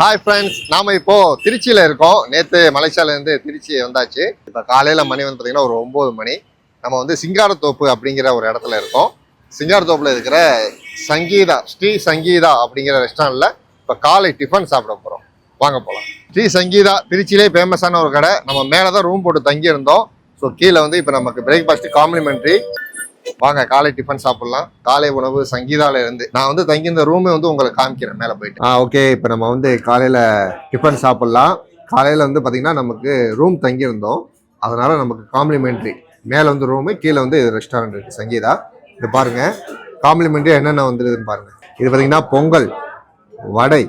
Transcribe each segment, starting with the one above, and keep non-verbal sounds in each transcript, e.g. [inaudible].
Hi friends நாம இப்போ திருச்சியில இருக்கோம். நேத்து மலேசியால இருந்து திருச்சி வந்தாச்சு. இப்போ காலையில மணி வந்து பாத்தீங்கன்னா ஒரு ஒன்பது மணி. நம்ம வந்து சிங்காரத்தோப்பு அப்படிங்கிற ஒரு இடத்துல இருக்கோம். சிங்காரத்தோப்புல இருக்கிற சங்கீதா ஸ்ரீ சங்கீதா அப்படிங்கிற ரெஸ்டாரண்ட்ல இப்போ காலை டிஃபன் சாப்பிட போறோம். வாங்க போலாம். ஸ்ரீ சங்கீதா திருச்சியிலே ஃபேமஸான ஒரு கடை. நம்ம மேலே தான் ரூம் போட்டு தங்கி இருந்தோம் ஸோ கீழே வந்து இப்போ நமக்கு பிரேக்ஃபாஸ்ட் காம்ப்ளிமெண்ட்ரி வாங்க காலை டிஃபன் சாப்பிடலாம். காலை உணவு சங்கீதால இருந்து. நான் வந்து தங்கியிருந்த ரூமே வந்து உங்களுக்கு காமிக்கிறேன் மேலே போயிட்டு. ஆ ஓகே இப்போ நம்ம வந்து காலையில் டிஃபன் சாப்பிடலாம். காலையில் வந்து பார்த்திங்கன்னா நமக்கு ரூம் தங்கியிருந்தோம் அதனால நமக்கு காம்ப்ளிமெண்ட்ரி மேலே வந்து ரூமு கீழே வந்து இது ரெஸ்டாரண்ட் இருக்கு சங்கீதா. இது பாருங்க. காம்ப்ளிமெண்ட்ரி என்னென்ன வந்துருதுன்னு பாருங்க. இது பார்த்தீங்கன்னா பொங்கல் வடை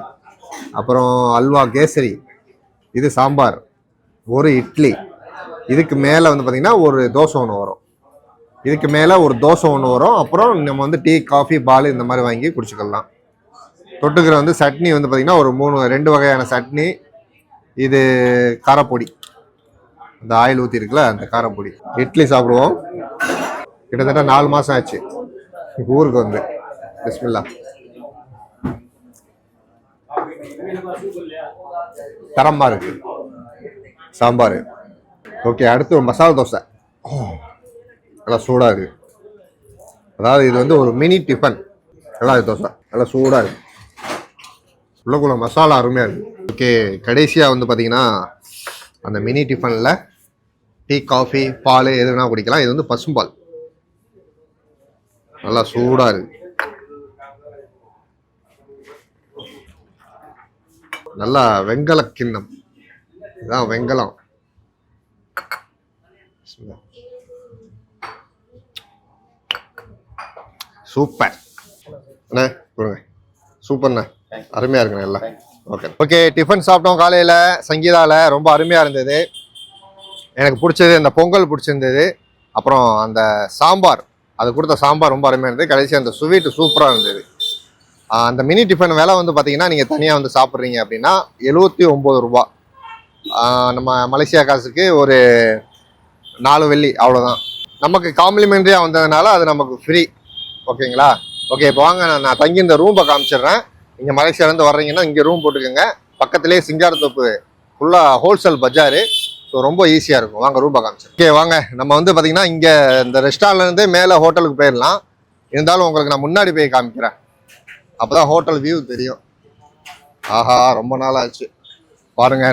அப்புறம் அல்வா கேசரி இது சாம்பார் ஒரு இட்லி. இதுக்கு மேலே வந்து பார்த்தீங்கன்னா ஒரு தோசை ஒன்று வரும். இதுக்கு மேலே ஒரு தோசை ஒன்று வரும். அப்புறம் நம்ம வந்து டீ காஃபி பால் இந்த மாதிரி வாங்கி குடிச்சுக்கலாம். தொட்டுக்கிற வந்து சட்னி வந்து பார்த்திங்கன்னா ஒரு மூணு ரெண்டு வகையான சட்னி. இது காரப்பொடி. இந்த ஆயில் ஊற்றி இருக்குல்ல அந்த காரப்பொடி. இட்லி சாப்பிடுவோம். கிட்டத்தட்ட நாலு மாதம் ஆச்சு. ஊருக்கு வந்து. பிஸ்மில்லா. தரமாக இருக்கு சாம்பார். ஓகே அடுத்து ஒரு மசாலா தோசை. நல்லா சூடாக இருக்குது அதாவது இது வந்து ஒரு மினி டிஃபன் நல்லா தோசை. நல்லா சூடாக இருக்குது உள்ளக்குள்ள மசாலா அருமையாக இருக்குது ஓகே கடைசியாக வந்து பார்த்தீங்கன்னா அந்த மினி டிஃபனில் டீ காஃபி பால் எது வேணால் குடிக்கலாம். இது வந்து பசும்பால் நல்லா சூடாக இருக்குது நல்லா வெங்கல கிண்ணம் இதுதான் வெங்கலம். சூப்பர். அண்ணே கொடுங்க. சூப்பர்ண்ணே. அருமையாக இருக்குண்ணே எல்லாம். ஓகே ஓகே டிஃபன் சாப்பிட்டோம் காலையில். சங்கீதாவில் ரொம்ப அருமையாக இருந்தது. எனக்கு பிடிச்சது அந்த பொங்கல் பிடிச்சிருந்தது. அப்புறம் அந்த சாம்பார் அது கொடுத்த சாம்பார் ரொம்ப அருமையாக இருந்தது. கடைசி அந்த ஸ்வீட்டு சூப்பராக இருந்தது. அந்த மினி டிஃபன் விலை வந்து பார்த்தீங்கன்னா நீங்கள் தனியாக வந்து சாப்பிட்றீங்க அப்படின்னா எழுபத்தி ஒம்பது ரூபா. நம்ம மலேசியா காசுக்கு ஒரு நாலு வெள்ளி அவ்வளோதான் நமக்கு காம்ப்ளிமெண்ட்ரியாக வந்ததுனால அது நமக்கு ஃப்ரீ ஓகேங்களா? ஓகே இப்போ வாங்க நான் நான் தங்கி இந்த ரூம்பை காமிச்சிடுறேன். இங்கே மலேசியாலேருந்து வர்றீங்கன்னா இங்கே ரூம் போட்டுக்கோங்க. பக்கத்துலேயே சிங்காரத்தோப்பு ஃபுல்லாக ஹோல்சேல் பஜாரு. ஸோ ரொம்ப ஈஸியாக இருக்கும். வாங்க ரூம்பை காமிச்சிடுறேன் ஓகே வாங்க. நம்ம வந்து பார்த்தீங்கன்னா இங்கே இந்த ரெஸ்டாரண்ட்லேருந்தே மேலே ஹோட்டலுக்கு போயிடலாம். இருந்தாலும் உங்களுக்கு நான் முன்னாடி போய் காமிக்கிறேன். அப்போ தான் ஹோட்டல் வியூ தெரியும். ஆஹா ரொம்ப நாள் ஆச்சு.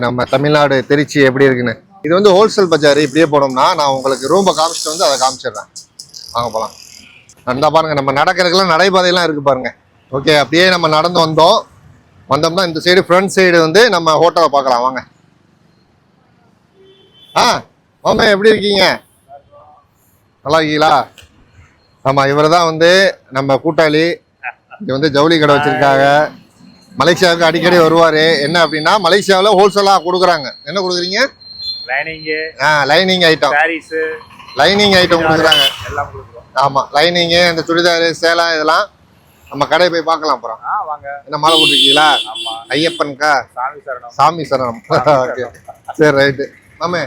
நம்ம தமிழ்நாடு திருச்சி எப்படி இருக்குன்னு. இது வந்து ஹோல்சேல் பஜார். இப்படியே போனோம்னா நான் உங்களுக்கு ரூம்பை காமிச்சிட்டு வந்து அதை காமிச்சிடுறேன். வாங்க போகலாம் அந்த பாருங்க நம்ம நடக்கிறதுக்கெல்லாம் நடைபாதையெல்லாம் இருக்கு பாருங்க. ஓகே அப்படியே நம்ம நடந்து வந்தோம். வந்தோம்னா இந்த சைடு ஃப்ரண்ட் சைடு வந்து நம்ம ஹோட்டலை பார்க்கலாம் வாங்க. ஆ மாமா எப்படி இருக்கீங்க? நல்லா இருக்கீங்களா? ஆமாம் இவர் தான் வந்து நம்ம கூட்டாளி. இங்கே வந்து ஜவுளி கடை வச்சிருக்காங்க. மலேசியாவுக்கு அடிக்கடி வருவார். என்ன அப்படின்னா மலேசியாவில் ஹோல்சேலாக கொடுக்குறாங்க. என்ன கொடுக்குறீங்க? லைனிங்கு ஆ லைனிங் ஐட்டம் லைனிங் ஐட்டம் கொடுக்குறாங்க. எல்லாம் கொடுக்குறோம் ஆமாம் லைனிங்கு இந்த சுடிதாரு சேலம் இதெல்லாம் நம்ம கடையை போய் பார்க்கலாம் அப்புறம் வாங்க. என்ன மாலை போட்டிருக்கீங்களா? ஐயப்பன்கா சாமி சரணம். சாமி சரணம். [laughs] ஓகே. சரி ரைட்டு. மாமே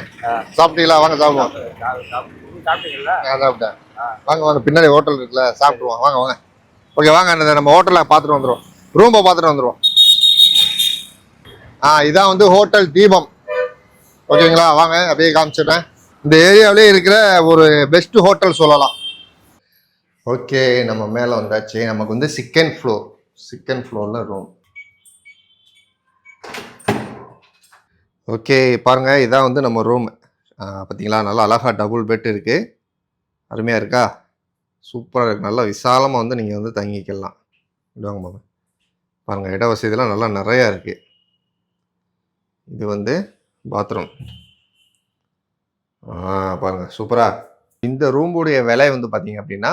சாப்பிட்டீங்களா? வாங்க சாப்பிடுவோம். சாப்பிட்டு- சாப்பிட்டு- சாப்பிட்டீங்கல்ல நான் சாப்பிட்டேன். வாங்க வாங்க. பின்னாடி ஹோட்டல் இருக்குல்ல சாப்பிடுவோம் வாங்க வாங்க. ஓகே வாங்க நம்ம ஹோட்டலில் பார்த்துட்டு வந்துடுவோம் ரூமை பார்த்துட்டு வந்துடுவோம் ஆ இதான் வந்து ஹோட்டல் தீபம். ஓகேங்களா? வாங்க அப்படியே காமிச்சிடுறேன். இந்த ஏரியாவிலே இருக்கிற ஒரு பெஸ்ட் ஹோட்டல் சொல்லலாம். ஓகே நம்ம மேலே வந்தாச்சு. நமக்கு வந்து சிக்கன் ஃப்ளோர் சிக்கன் ஃப்ளோரில் ரூம் ஓகே பாருங்க இதான் வந்து நம்ம ரூம் பார்த்தீங்களா நல்லா அழகா டபுள் பெட் இருக்குது அருமையாக இருக்கா? சூப்பராக இருக்கு. நல்லா விசாலமாக வந்து நீங்கள் வந்து தங்கிக்கலாம். விடுவாங்க மாமா பாருங்கள் இட வசதியெலாம் நல்லா நிறையா இருக்குது இது வந்து பாத்ரூம் ஆ பாருங்கள் சூப்பராக இந்த ரூமுடைய விலை வந்து பார்த்தீங்க அப்படின்னா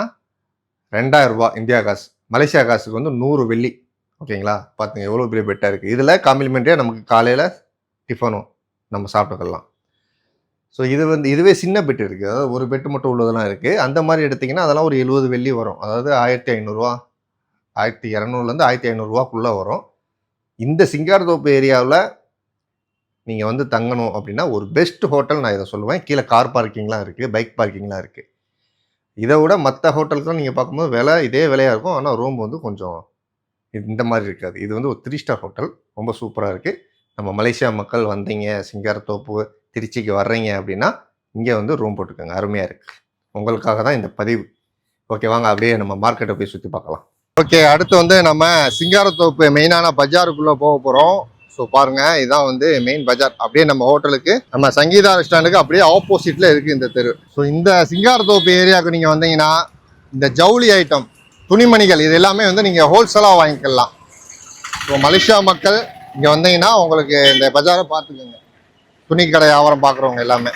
ரெண்டாயிரம் இந்தியா காசு. மலேசியா காசுக்கு வந்து நூறு வெள்ளி. ஓகேங்களா? பார்த்துங்க எவ்வளோ பெரிய பெட்டாக இருக்குது இதில் காம்ப்ளிமெண்ட்ரியாக நமக்கு காலையில் டிஃபனும் நம்ம சாப்பிட்டுக்கலாம். ஸோ இது வந்து இதுவே சின்ன பெட் இருக்குது அதாவது ஒரு பெட்டு மட்டும் உள்ளதெல்லாம் இருக்குது அந்த மாதிரி எடுத்திங்கன்னா அதெல்லாம் ஒரு எழுபது வெள்ளி வரும். அதாவது ஆயிரத்தி ஐநூறுரூவா ஆயிரத்தி இரநூறுலேருந்து ஆயிரத்தி ஐநூறுரூவாக்குள்ளே வரும். இந்த சிங்காரத்தோப்பு ஏரியாவில் நீங்கள் வந்து தங்கணும் அப்படின்னா ஒரு பெஸ்ட் ஹோட்டல் நான் இதை சொல்லுவேன். கீழே கார் பார்க்கிங்லாம் இருக்குது பைக் பார்க்கிங்லாம் இருக்குது இதை விட மற்ற ஹோட்டலுக்குலாம் நீங்கள் பார்க்கும்போது விலை இதே விலையாக இருக்கும். ஆனால் ரூம் வந்து கொஞ்சம் இது இந்த மாதிரி இருக்காது. இது வந்து ஒரு த்ரீ ஸ்டார் ஹோட்டல் ரொம்ப சூப்பராக இருக்குது நம்ம மலேசியா மக்கள் வந்தீங்க சிங்காரத்தோப்பு திருச்சிக்கு வர்றீங்க அப்படின்னா இங்கே வந்து ரூம் போட்டுக்கோங்க. அருமையாக இருக்குது உங்களுக்காக தான் இந்த பதிவு. ஓகே வாங்க அப்படியே நம்ம மார்க்கெட்டை போய் சுற்றி பார்க்கலாம். ஓகே அடுத்து வந்து நம்ம சிங்காரத்தோப்பு மெயினான பஜாருக்குள்ளே போக போகிறோம் ஸோ பாருங்க இதான் வந்து மெயின் பஜார் அப்படியே நம்ம ஹோட்டலுக்கு நம்ம சங்கீதா ரெஸ்டாரண்ட்டுக்கு அப்படியே ஆப்போசிட்ல இருக்கு இந்த தெரு. ஸோ இந்த சிங்காரத்தோப்பு ஏரியாவுக்கு நீங்கள் வந்தீங்கன்னா இந்த ஜவுளி ஐட்டம் துணிமணிகள் இது எல்லாமே வந்து நீங்கள் ஹோல்சேலாக வாங்கிக்கலாம். ஸோ மலேசியா மக்கள் இங்கே வந்தீங்கன்னா உங்களுக்கு இந்த பஜாரை பார்த்துக்கோங்க. துணி கடை வியாபாரம் பார்க்குறவங்க எல்லாமே.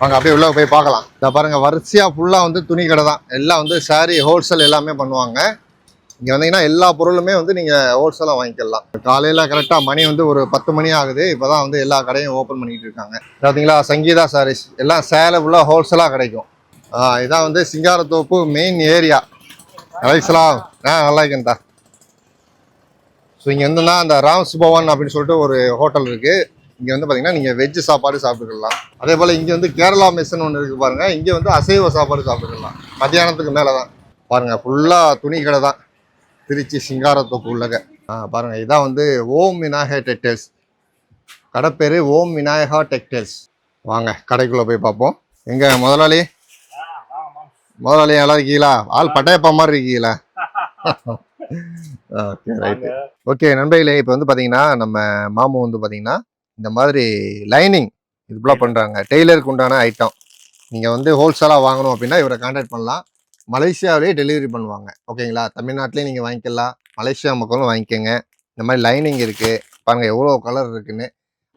வாங்க அப்படியே உள்ளே போய் பார்க்கலாம். இந்த பாருங்கள் வரிசையாக ஃபுல்லாக வந்து துணி கடை தான். எல்லாம் வந்து saree ஹோல்சேல் எல்லாமே பண்ணுவாங்க. இங்கே வந்தீங்கன்னா எல்லா பொருளுமே வந்து நீங்கள் ஹோல்சேலாக வாங்கிக்கலாம். காலையில் கரெக்டாக மணி வந்து ஒரு பத்து மணி ஆகுது. இப்போ தான் வந்து எல்லா கடையும் ஓப்பன் பண்ணிகிட்டு இருக்காங்க. பார்த்தீங்களா சங்கீதா சாரீஸ் எல்லாம் சேலை ஃபுல்லாக ஹோல்சேலாக கிடைக்கும். இதான் வந்து சிங்காரத்தோப்பு மெயின் ஏரியா அலைசலாம் ஆ நல்லா இருக்கேன்டா ஸோ இங்கே வந்துன்னா அந்த ராம்ஸ் பவன் அப்படின்னு சொல்லிட்டு ஒரு ஹோட்டல் இருக்குது இங்கே வந்து பார்த்தீங்கன்னா நீங்கள் வெஜ்ஜு சாப்பாடு சாப்பிட்டுக்கலாம். அதே போல் இங்கே வந்து கேரளா மெஸ்ஸுன்னு ஒன்று இருக்குது பாருங்கள் இங்கே வந்து அசைவ சாப்பாடு சாப்பிட்டுக்கலாம். மத்தியானத்துக்கு மேலே தான் பாருங்கள் ஃபுல்லாக துணி கடை தான் திருச்சி சிங்காரத்தோப்பு உள்ளக. ஆ பாருங்கள் இதான் வந்து ஓம் விநாயகா டெக்டைல்ஸ் கடை பேர் ஓம் விநாயகா டெக்டைல்ஸ் வாங்க கடைக்குள்ளே போய் பார்ப்போம். எங்கே முதலாளி? முதலாளி நல்லா இருக்கீங்களா? ஆள் பட்டாயப்பா மாதிரி இருக்கீங்களா? ஓகே ரைட்டு ஓகே நண்பர்களே இப்போ வந்து பார்த்தீங்கன்னா நம்ம மாமு வந்து பார்த்தீங்கன்னா இந்த மாதிரி லைனிங் இது ஃபுல்லாக பண்ணுறாங்க டெய்லருக்கு உண்டான ஐட்டம் நீங்கள் வந்து ஹோல்சேலாக வாங்கணும் அப்படின்னா இவரை காண்டாக்ட் பண்ணலாம். மலேசியாவிலே டெலிவரி பண்ணுவாங்க. ஓகேங்களா? தமிழ்நாட்டிலே நீங்கள் வாங்கிக்கலாம். மலேசியா மக்களும் வாங்கிக்கோங்க. இந்த மாதிரி லைனிங் இருக்குது பாருங்கள் எவ்வளோ கலர் இருக்குன்னு.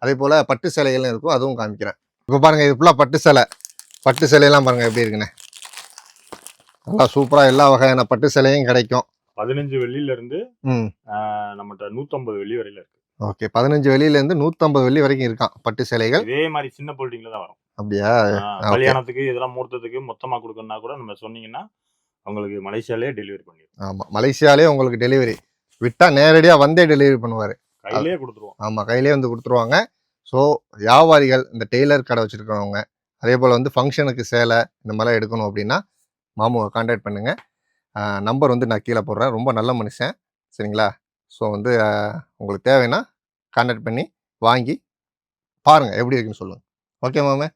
அதே போல் பட்டு சேலைகளும் இருக்கும். அதுவும் காமிக்கிறேன். இப்போ பாருங்கள் இது ஃபுல்லாக பட்டு சேலை. பட்டு சேலையெல்லாம் பாருங்கள் எப்படி இருக்குன்னு. நல்லா சூப்பராக எல்லா வகையான பட்டு சேலையும் கிடைக்கும். பதினஞ்சு வெள்ளியில இருந்து ம். ஆஹ், நம்மகிட்ட நூத்தம்பது வெள்ளி வரையில இருக்கு. ஓகே பதினஞ்சு வெளியிலேருந்து நூற்றம்பது வெள்ளி வரைக்கும் இருக்கான் பட்டு சேலைகள். இதே மாதிரி சின்ன போல்டிங்ல தான் வரும். அப்படியா. கல்யாணத்துக்கு இதெல்லாம் முகூர்த்தத்துக்கு மொத்தமா கொடுக்கணும்னா கூட நம்ம சொன்னீங்கன்னா உங்களுக்கு மலேசியாலே டெலிவரி பண்ணிடுவோம். ஆமாம் மலேசியாலே உங்களுக்கு டெலிவரி. விட்டால் நேரடியாக வந்தே டெலிவரி பண்ணுவார். கையிலேயே கொடுத்துருவோம். ஆமாம் கையிலே வந்து கொடுத்துருவாங்க. ஸோ வியாபாரிகள் இந்த டெய்லர் கடை வச்சுருக்கிறவங்க அதே போல் வந்து ஃபங்க்ஷனுக்கு சேலை இந்த மாதிரிலாம் எடுக்கணும் அப்படின்னா மாமுவை காண்டாக்ட் பண்ணுங்கள் நம்பர் வந்து நான் கீழே போடுறேன். ரொம்ப நல்ல மனுஷன். சரிங்களா? ஸோ வந்து உங்களுக்கு தேவைன்னா காண்டாக்ட் பண்ணி வாங்கி பாருங்கள் எப்படி இருக்குன்னு சொல்லுங்கள் ஓகே மாமே.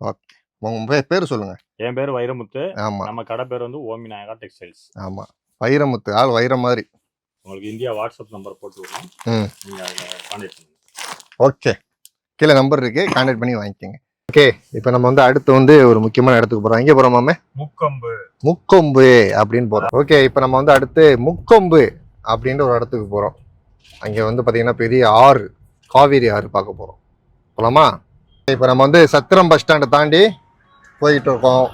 ஓகே. உங்கள் பேர் சொல்லுங்கள் என் பேர் வைரமுத்து. ஆமாம் நம்ம கடை பேர் வந்து ஓம் விநாயகா டெக்ஸ்டைல்ஸ். ஆமாம் வைரமுத்து ஆள் வைரம் மாதிரி. உங்களுக்கு இந்தியா வாட்ஸ்அப் நம்பர் போட்டு விடுறோம். ம். நீங்க அதில் கான்டாக்ட் ஓகே. கீழே நம்பர் இருக்கு. கான்டாக்ட் பண்ணி வாங்கிக்கோங்க. ஓகே. இப்போ நம்ம வந்து அடுத்து வந்து ஒரு முக்கியமான இடத்துக்கு போகிறோம் எங்கே போகிறோம் மாமே? முக்கம்பு. முக்கொம்பு அப்படின்னு போகிறோம் ஓகே. இப்போ நம்ம வந்து அடுத்து முக்கொம்பு அப்படின்ற ஒரு இடத்துக்கு போகிறோம் அங்கே வந்து பார்த்தீங்கன்னா பெரிய ஆறு காவேரி ஆறு பார்க்க போகிறோம் போலாமா? இப்போ நம்ம வந்து சத்திரம் பஸ் ஸ்டாண்டை தாண்டி போயிட்டு இருக்கோம்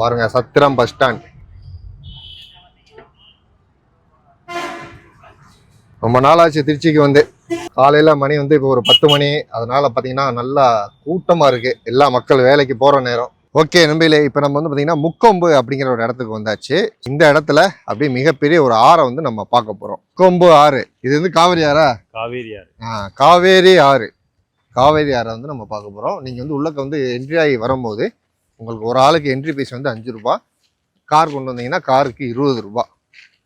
பாருங்க சத்திரம் பஸ் ஸ்டாண்ட். ரொம்ப நாளாச்சு திருச்சிக்கு வந்து. காலையில் மணி வந்து இப்போ ஒரு பத்து மணி. அதனால பார்த்தீங்கன்னா நல்லா கூட்டமாக இருக்குது எல்லா மக்கள் வேலைக்கு போகிற நேரம். ஓகே நம்பிலே இப்போ நம்ம வந்து பார்த்தீங்கன்னா முக்கொம்பு அப்படிங்கிற ஒரு இடத்துக்கு வந்தாச்சு. இந்த இடத்துல அப்படியே மிகப்பெரிய ஒரு ஆறை வந்து நம்ம பார்க்க போகிறோம் கொம்பு ஆறு. இது வந்து காவிரி ஆறா? காவேரி ஆறு. ஆ காவேரி ஆறு. காவேரி ஆறை வந்து நம்ம பார்க்க போகிறோம் நீங்கள் வந்து உள்ளக்க வந்து என்ட்ரி ஆகி வரும்போது உங்களுக்கு ஒரு ஆளுக்கு என்ட்ரி ஃபீஸ் வந்து அஞ்சு ரூபா. கார் கொண்டு வந்தீங்கன்னா காருக்கு இருபது ரூபா.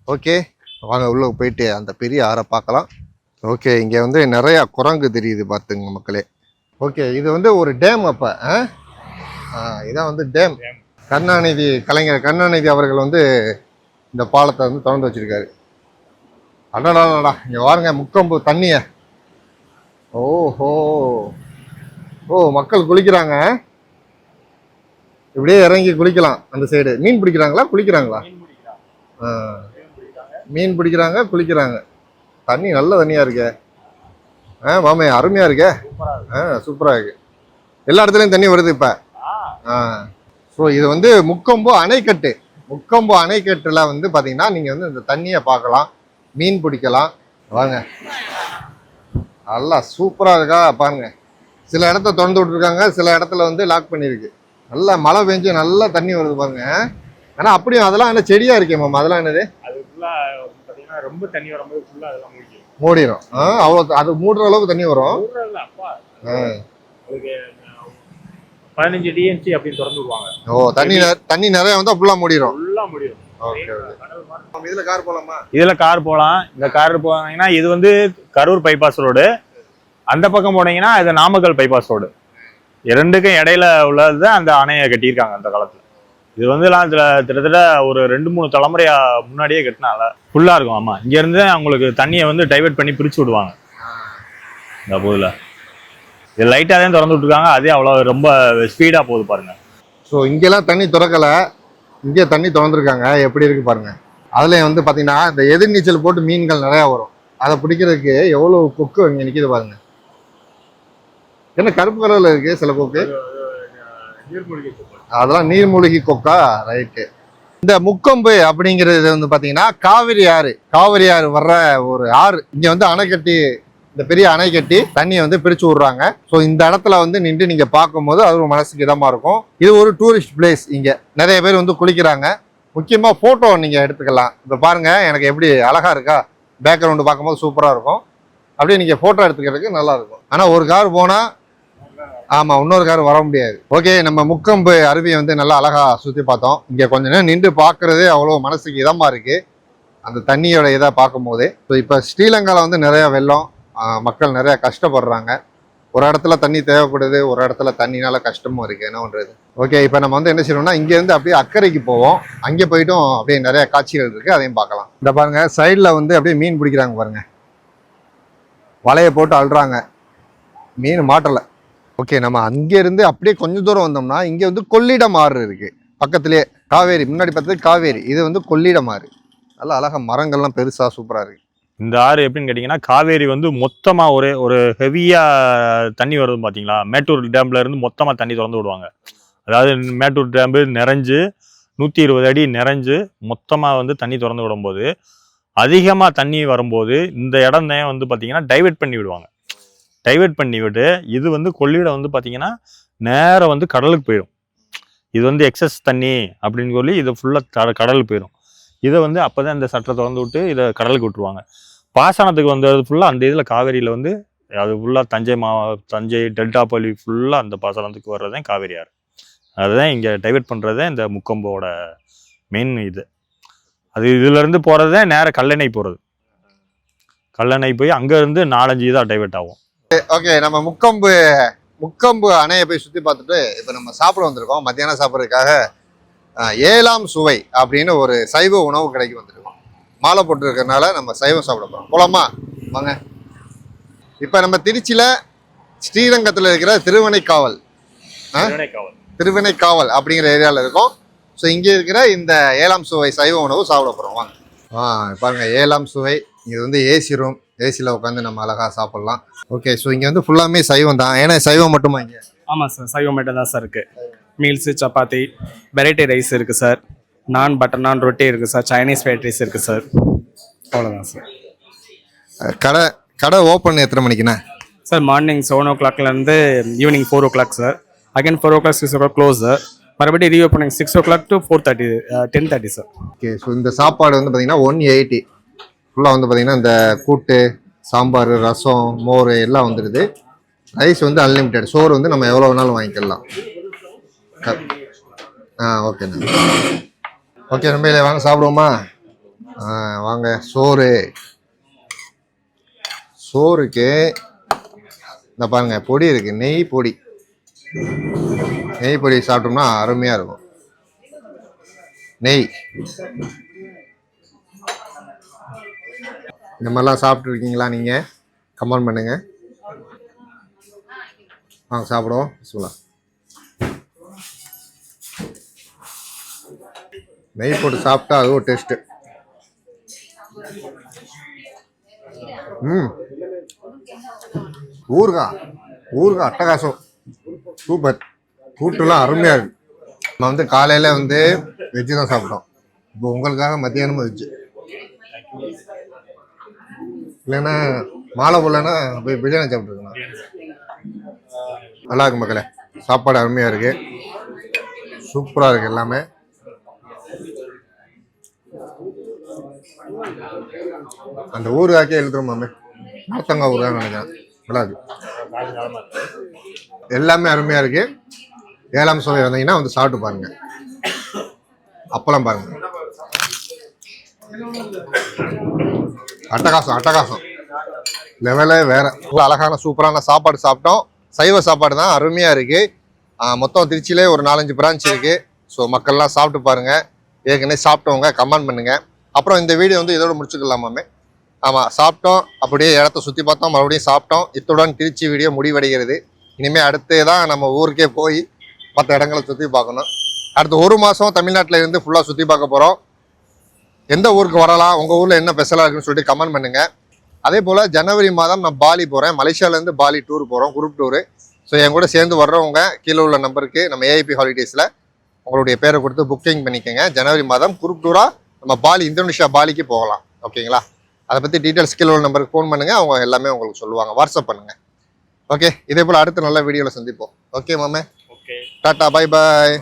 ஓகே வாங்க உள்ளே போயிட்டு அந்த பெரிய ஆறை பார்க்கலாம். ஓகே இங்கே வந்து நிறையா குரங்கு தெரியுது பார்த்துங்க மக்களே. ஓகே இது வந்து ஒரு டேம் அப்போ ஆ? இதான் வந்து டேம் கருணாநிதி கலைஞர் கருணாநிதி அவர்கள் வந்து இந்த பாலத்தை வந்து திறந்து வச்சிருக்காரு. அடடாடா இங்கே பாருங்க முக்கம்பு தண்ணிய. ஓஹோ. ஓ மக்கள் குளிக்கிறாங்க. இப்படியே இறங்கி குளிக்கலாம் அந்த சைடு மீன் பிடிக்கிறாங்களா? குளிக்கிறாங்களா? மீன் பிடிக்கிறாங்க. குளிக்கிறாங்க. தண்ணி நல்ல தண்ணியா இருக்கே. ஆ மாமே அருமையா இருக்கே. சூப்பரா இருக்கு. ஆ சூப்பரா இருக்கு. எல்லா இடத்துலயும் தண்ணி வருது இப்ப. ஆ, ஸோ இது வந்து முக்கொம்பு அணைக்கட்டு. முக்கொம்பு அணைக்கட்டுல வந்து பாத்தீங்கன்னா நீங்க வந்து இந்த தண்ணியை பார்க்கலாம் மீன் பிடிக்கலாம். வாங்க. நல்லா சூப்பரா இருக்கா? பாருங்க. சில இடத்த திறந்து விட்டுருக்காங்க சில இடத்துல வந்து லாக் பண்ணியிருக்கு. நல்லா மழை பெஞ்சு நல்லா தண்ணி வருது பாருங்க. ஆனா அப்படியும் அதெல்லாம் என்ன செடியா இருக்கே மாமா? அதெல்லாம் என்னது? அது ஃபுல்லா பாத்தீங்கன்னா ரொம்ப தண்ணி வரும்போது ஃபுல்லா அதெல்லாம் முடிக்கும் மூடிடும் ஆ அவ்வளோ அது மூடுற அளவுக்கு தண்ணி வரும்? பதினஞ்சு டிஎன்சி அப்படின்னு திறந்து விடுவாங்க. ஓ தண்ணி தண்ணி நிறைய வந்தா ஃபுல்லா மூடிடும் ஃபுல்லா முடியும் ஓகே ஓகே இதுல கார் போலாமா? இதுல கார் போகலாம் இந்த கார் போனீங்கன்னா இது வந்து கரூர் பைபாஸ் ரோடு அந்த பக்கம் போனீங்கன்னா இது நாமக்கல் பைபாஸ் ரோடு இரண்டுக்கும் இடையில உள்ளது தான் அந்த அணையை கட்டியிருக்காங்க அந்த காலத்துல. இது வந்து எல்லாம் இதுல கிட்டத்தட்ட ஒரு ரெண்டு மூணு தலைமுறையா முன்னாடியே கட்டினால ஃபுல்லா இருக்கும். ஆமா. இங்க இருந்து அவங்களுக்கு தண்ணியை வந்து டைவர்ட் பண்ணி பிரிச்சு விடுவாங்க. இந்த போதுல. இது லைட்டா தான் திறந்து விட்டுருக்காங்க அதே அவ்வளவு ரொம்ப ஸ்பீடா போகுது பாருங்க. ஸோ இங்கெல்லாம் தண்ணி திறக்கல. இங்கே தண்ணி திறந்துருக்காங்க. எப்படி இருக்கு பாருங்க. அதுல வந்து பாத்தீங்கன்னா இந்த எதிர்நீச்சல் போட்டு மீன்கள் நிறையா வரும். அதை பிடிக்கிறதுக்கு எவ்வளவு கொக்கு இங்க நிக்குது பாருங்க. என்ன கருப்பு கலர்ல இருக்கு சில கொக்கு? அதெல்லாம் நீர்மூழ்கி கொக்கா? ரைட்டு இந்த முக்கொம்பு அப்படிங்கிறது வந்து பாத்தீங்கன்னா காவிரி ஆறு. காவிரி ஆறு வர்ற ஒரு ஆறு. இங்க வந்து அணைக்கட்டி இந்த பெரிய அணை கட்டி தண்ணியை வந்து பிரிச்சு விடுறாங்க. ஸோ இந்த இடத்துல வந்து நின்று நீங்கள் பார்க்கும்போது அது ஒரு மனசுக்கு இதமாக இருக்கும். இது ஒரு டூரிஸ்ட் பிளேஸ் இங்கே. நிறைய பேர் வந்து குளிக்கிறாங்க. முக்கியமாக ஃபோட்டோ நீங்கள் எடுத்துக்கலாம். இப்போ பாருங்கள் எனக்கு எப்படி அழகாக இருக்கா? பேக்ரவுண்டு பார்க்கும்போது சூப்பராக இருக்கும். அப்படியே நீங்கள் ஃபோட்டோ எடுத்துக்கிறதுக்கு நல்லாயிருக்கும் ஆனால் ஒரு கார் போனால் ஆமாம் இன்னொரு கார் வர முடியாது. ஓகே நம்ம முக்கம்பு அருவியை வந்து நல்லா அழகா சுற்றி பார்த்தோம். இங்கே கொஞ்ச நேரம் நின்று பார்க்கறதே அவ்வளோ மனசுக்கு இதமாக இருக்குது அந்த தண்ணியோட இதை பார்க்கும்போது. ஸோ இப்போ ஸ்ரீலங்காவில் வந்து நிறையா வெள்ளம். மக்கள் நிறைய கஷ்டப்படுறாங்க. ஒரு இடத்துல தண்ணி தேவைப்படுது ஒரு இடத்துல தண்ணினால கஷ்டமும் இருக்கு. என்ன பண்றது? ஓகே இப்போ நம்ம வந்து என்ன செய்யணும்னா இங்கேருந்து அப்படியே அக்கறைக்கு போவோம். அங்கே போயிட்டும் அப்படியே நிறைய காட்சிகள் இருக்கு. அதையும் பார்க்கலாம். இந்த பாருங்க சைடில் வந்து அப்படியே மீன் பிடிக்கிறாங்க பாருங்க. வலையை போட்டு அழுறாங்க மீன் மாட்டலை. ஓகே நம்ம அங்கேருந்து அப்படியே கொஞ்சம் தூரம் வந்தோம்னா இங்கே வந்து கொள்ளிடம் ஆறு இருக்கு. பக்கத்துலேயே காவேரி முன்னாடி பார்த்தது காவேரி. இது வந்து கொள்ளிடம் ஆறு நல்லா அழகா மரங்கள்லாம் பெருசா சூப்பரா இருக்கு. இந்த ஆறு எப்படின்னு கேட்டிங்கன்னா காவேரி வந்து மொத்தமாக ஒரே ஒரு ஹெவியாக தண்ணி வருது பார்த்தீங்களா மேட்டூர் டேம்ல இருந்து மொத்தமாக தண்ணி திறந்து விடுவாங்க. அதாவது மேட்டூர் டேம்பு நிறைஞ்சு நூற்றி இருபது அடி நிறைஞ்சு மொத்தமாக வந்து தண்ணி திறந்து விடும்போது அதிகமாக தண்ணி வரும்போது இந்த இடம் தான் வந்து பார்த்திங்கன்னா டைவெர்ட் பண்ணி விடுவாங்க. டைவெர்ட் பண்ணி விட்டு இது வந்து கொள்ளிடம் வந்து பார்த்திங்கன்னா நேரம் வந்து கடலுக்கு போயிடும். இது வந்து எக்ஸஸ் தண்ணி அப்படின்னு சொல்லி இது ஃபுல்லாக கடலுக்கு போயிடும். இதை வந்து அப்போ தான் இந்த சட்டை திறந்து விட்டு இதை கடலுக்கு விட்டுருவாங்க. பாசனத்துக்கு வந்தது ஃபுல்லாக அந்த இதில் காவேரியில் வந்து அது ஃபுல்லாக தஞ்சை மா தஞ்சை டெல்டா பள்ளி ஃபுல்லாக அந்த பாசனத்துக்கு வர்றதே காவேரி ஆறு அதுதான் இங்கே டைவெர்ட் பண்ணுறதே இந்த முக்கொம்போட மெயின் இது. அது இதுலேருந்து போகிறதே நேராக கல்லணை போகிறது கல்லணை போய் அங்கேருந்து நாலஞ்சு இதாக டைவெர்ட் ஆகும். ஓகே நம்ம முக்கம்பு முக்கம்பு அணையை போய் சுற்றி பார்த்துட்டு இப்போ நம்ம சாப்பிட வந்திருக்கோம். மத்தியானம் சாப்பிட்றதுக்காக ஏழாம் சுவை அப்படின்னு ஒரு சைவ உணவு கடைக்கு வந்திருக்கோம். மாலை போட்டுருக்கறனால நம்ம சைவம் சாப்பிட போகிறோம் போலாமா? வாங்க. இப்போ நம்ம திருச்சியில் ஸ்ரீரங்கத்தில் இருக்கிற திருவனைக்காவல் திருவினைக்காவல் அப்படிங்கிற ஏரியாவில் இருக்கோம். ஸோ இங்கே இருக்கிற இந்த ஏழாம் சுவை சைவ உணவு சாப்பிட போகிறோம் வாங்க. ஆ பாருங்க ஏழாம் சுவை. இது வந்து ஏசி ரூம் ஏசியில் உட்காந்து நம்ம அழகாக சாப்பிட்லாம். ஓகே ஸோ இங்கே வந்து ஃபுல்லாமே சைவம் தான். ஏன்னா சைவம் மட்டுமா இங்கே? ஆமாம் சார் சைவம் மட்டும் தான் சார் இருக்குது மீல்ஸு சப்பாத்தி வெரைட்டி ரைஸ் இருக்குது சார் நான் பட்டர் நான் ரொட்டி இருக்குது சார் சைனீஸ் ஃப்ரைட் ரைஸ் இருக்குது சார் அவ்வளோதான் சார் கடை கடை ஓப்பன் எத்தனை மணிக்குண்ணே? Sir morning seven o'clock evening four o'clock sir again four o'clock six o'clock close sir மறுபடியும் reopening six o'clock to four thirty ten thirty sir okay so இந்த சாப்பாடு வந்து பார்த்தீங்கன்னா ஒன் எயிட்டி ஃபுல்லாக வந்து பார்த்தீங்கன்னா இந்த கூட்டு சாம்பார் ரசம் மோர் எல்லாம் வந்துடுது ரைஸ் வந்து அன்லிமிட்டெட் சோறு வந்து நம்ம எவ்வளோ வேணாலும் வாங்கிக்கலாம். ஆ ஓகேண்ணா ஓகே நம்பியில வாங்க சாப்பிடுவோமா? வாங்க. சோறு. சோறுக்கு இந்த பாருங்க பொடி இருக்கு. நெய் பொடி. நெய் பொடி சாப்பிட்டோம்னா அருமையாக இருக்கும். நெய். இந்த மாதிரிலாம் சாப்பிட்ருக்கீங்களா நீங்கள் கமெண்ட் பண்ணுங்க. வாங்க சாப்பிடுவோம். சொல்லலாம் நெய் போட்டு சாப்பிட்டா அது ஒரு டேஸ்ட்டு ம். ஊறுகாய் ஊறுகாய் அட்டகாசம். சூப்பர். கூட்டுலாம் அருமையாக இருக்கு. நம்ம வந்து காலையில் வந்து வெஜ்ஜு தான் சாப்பிட்டோம். இப்போ உங்களுக்காக மத்தியானமும் வெஜ்ஜு இல்லைன்னா மாலை போடலன்னா போய் பிரியாணி சாப்பிட்ருக்கணும் நல்லா இருக்கு மக்களே. சாப்பாடு அருமையாக இருக்குது சூப்பராக இருக்குது எல்லாமே. அந்த ஊறுகாக்கே எழுதுறோம் மாமே ஊர் தான் நினைக்கிறேன். நல்லா இருக்கு எல்லாமே அருமையாக இருக்கு. ஏழாம் சோலை வந்தீங்கன்னா வந்து சாப்பிட்டு பாருங்க. அப்பளம் பாருங்க. அட்டகாசம் அட்டகாசம். லெவலே வேற. அழகான சூப்பரான சாப்பாடு சாப்பிட்டோம். சைவ சாப்பாடு தான் அருமையாக இருக்கு. மொத்தம் திருச்சியிலே ஒரு நாலஞ்சு பிரான்ச் இருக்கு. ஸோ மக்கள்லாம் சாப்பிட்டு பாருங்க. ஏற்கனவே சாப்பிட்டவங்க கமெண்ட் பண்ணுங்க. அப்புறம் இந்த வீடியோ வந்து இதோட முடிச்சுக்கலாமாமே? ஆமாம் சாப்பிட்டோம். அப்படியே இடத்த சுற்றி பார்த்தோம். மறுபடியும் சாப்பிட்டோம். இத்துடன் திருச்சி வீடியோ முடிவடைகிறது. இனிமேல் அடுத்து தான் நம்ம ஊருக்கே போய் மற்ற இடங்களை சுற்றி பார்க்கணும். அடுத்த ஒரு மாதம் தமிழ்நாட்டில் இருந்து ஃபுல்லாக சுற்றி பார்க்க போகிறோம் எந்த ஊருக்கு வரலாம் உங்கள் ஊரில் என்ன ஸ்பெஷலாக இருக்குன்னு சொல்லிட்டு கமெண்ட் பண்ணுங்கள் அதே போல் ஜனவரி மாதம் நான் பாலி போகிறேன் மலேசியாவிலேருந்து பாலி டூர் போகிறோம் குரூப் டூரு ஸோ என் கூட சேர்ந்து வர்றவங்க கீழே உள்ள நம்பருக்கு நம்ம ஏஐபி ஹாலிடேஸில் உங்களுடைய பேரை கொடுத்து புக்கிங் பண்ணிக்கோங்க. ஜனவரி மாதம் குரூப் டூராக நம்ம பாலி இந்தோனேஷியா பாலிக்கு போகலாம். ஓகேங்களா அதை பற்றி டீட்டெயில்ஸ் கீழே உள்ள நம்பருக்கு ஃபோன் பண்ணுங்கள் அவங்க எல்லாமே உங்களுக்கு சொல்லுவாங்க. வாட்ஸ்அப் பண்ணுங்கள் ஓகே இதே போல் அடுத்த நல்ல வீடியோவில் சந்திப்போம். ஓகே மாமே? Okay tata bye bye